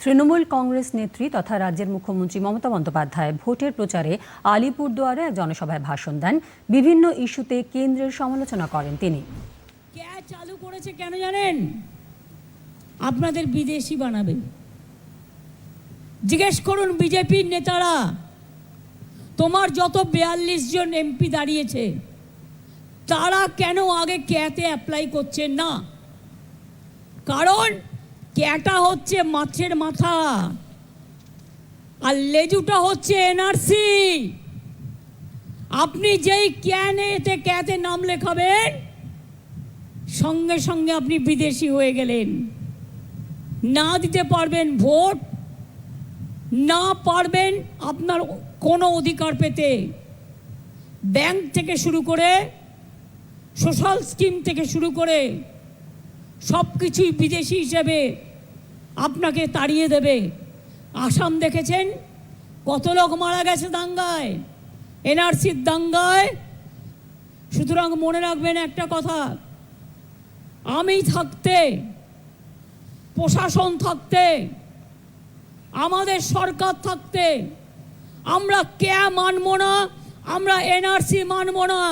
তৃণমূল কংগ্রেস নেত্রী তথা রাজ্যের মুখ্যমন্ত্রী মমতা বন্দ্যোপাধ্যায় ভোটের প্রচারে আলিপুরদুয়ারে এক জনসভায় ভাষণ দেন। বিভিন্ন ইস্যুতে কেন্দ্রের সমালোচনা করেন তিনি। চালু করেছে কেন জানেন? আপনাদের বিদেশি বানাবে। জিজ্ঞেস করুন বিজেপির নেতারা, তোমার যত বিয়াল্লিশ জন এমপি দাঁড়িয়েছে, তারা কেন আগে ক্যাতে অ্যাপ্লাই করছে না? কারণ ক্যাটা হচ্ছে মাছের মাথা? আর লেজুটা হচ্ছে এনআরসি। আপনি যেই ক্যানে এতে ক্যাতে নাম লেখাবেন, সঙ্গে সঙ্গে আপনি বিদেশি হয়ে গেলেন। না দিতে পারবেন ভোট, না পারবেন আপনার কোনো অধিকার পেতে। ব্যাংক থেকে শুরু করে, সোশ্যাল স্কিম থেকে শুরু করে সব কিছুই বিদেশি হিসেবে আপনাকে তাড়িয়ে দেবে। আসাম দেখেছেন? কত লোক মারা গেছে দাঙ্গায়। এনআরসির দাঙ্গায়। সুতরাং মনে রাখবেন একটা কথা। আমি থাকতে, প্রশাসন থাকতে, আমাদের সরকার থাকতে, আমরা কে মানব না? আমরা এনআরসি মানব না।